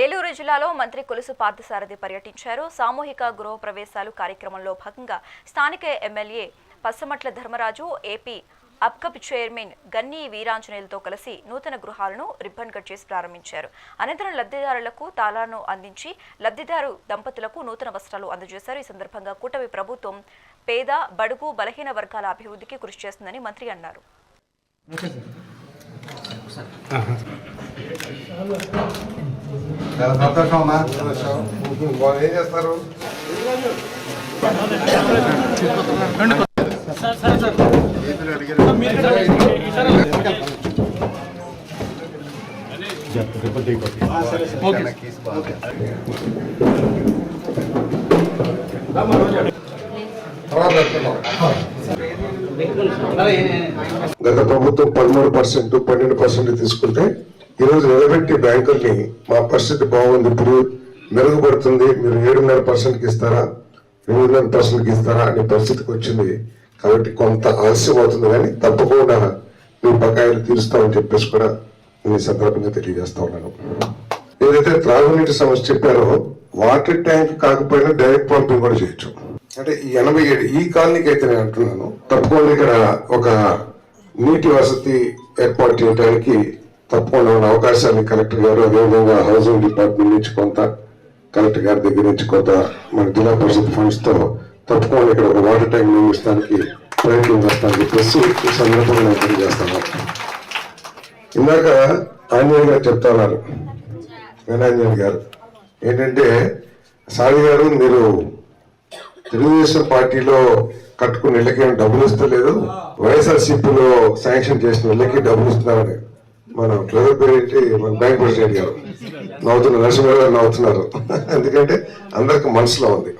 ఏలూరు జిల్లాలో మంత్రి కొలుసు పార్థసారథి పర్యటించారు. సామూహిక గృహ ప్రవేశాలు కార్యక్రమంలో భాగంగా స్థానిక ఎమ్మెల్యే పచ్చమట్ల ధర్మరాజు ఏపీ అప్కప్ చైర్మన్ గన్నీ వీరాంజనేయులతో కలిసి నూతన గృహాలను రిబ్బన్ కట్ చేసి ప్రారంభించారు. అనంతరం లబ్ధిదారులకు తాళాలను అందించి లబ్ధిదారు దంపతులకు నూతన వస్త్రాలు అందజేశారు. ఈ సందర్భంగా కూటమి ప్రభుత్వం పేద బడుగు బలహీన వర్గాల అభివృద్ధికి కృషి చేస్తుందని మంత్రి అన్నారు. చాలా సంతోషం అమ్మా వాళ్ళు ఏం చేస్తారు గత ప్రభుత్వం పదమూడు పర్సెంట్ పన్నెండు పర్సెంట్ తీసుకుంటే ఈరోజు నిలబెట్టి బ్యాంకుల్ని మా పరిస్థితి బాగుంది. ఇప్పుడు మెరుగుపడుతుంది. మీరు ఏడున్నర పర్సెంట్కి ఇస్తారా? ఎనిమిదిన్నర పర్సెంట్కి ఇస్తారా అనే పరిస్థితికి వచ్చింది. కాబట్టి కొంత ఆలస్యం అవుతుంది కానీ తప్పకుండా మీ బకాయిలు తీరుస్తామని చెప్పేసి కూడా నేను ఈ సందర్భంగా తెలియజేస్తా ఉన్నాను. ఏదైతే త్రాగునీటి సమస్య చెప్పారో వాటర్ ట్యాంక్ కాకపోయినా డైరెక్ట్ పంపింగ్ కూడా చేయొచ్చు. అంటే ఎనభై ఏడు ఈ కాలనీకి అయితే నేను అంటున్నాను తప్పకుండా ఇక్కడ ఒక నీటి వసతి ఏర్పాటు చేయడానికి తప్పకుండా ఉన్న అవకాశాన్ని కలెక్టర్ గారు అదేవిధంగా హౌసింగ్ డిపార్ట్మెంట్ నుంచి కొంత కలెక్టర్ గారి దగ్గర నుంచి కొంత మన జిల్లా పరిషత్ ఫండ్స్తో తప్పకుండా ఇక్కడ ఒక వాటర్ ట్యాంక్ నిర్మిస్తానికి ప్రయత్నం చేస్తాను చెప్పేసి ఈ సందర్భంగా నేను తెలియజేస్తాను. ఇందాక ఆంజనేయ గారు చెప్తా ఉన్నారు వీణాంజనేయ గారు. ఏంటంటే సాయి గారు మీరు తెలుగుదేశం పార్టీలో కట్టుకున్న ఇళ్ళకి డబ్బులు ఇస్తలేదు? వైఎస్ఆర్సీపీలో శాంక్షన్ చేసిన ఇళ్ళకి డబ్బులు ఇస్తున్నారని. మన ప్రజల పేరు ఏంటి మన బ్యాంక్ ప్రెసిడెంట్ గారు నవ్వుతున్నారు నరసింహ గారు నవ్వుతున్నారు. ఎందుకంటే అందరికి మనసులో ఉంది.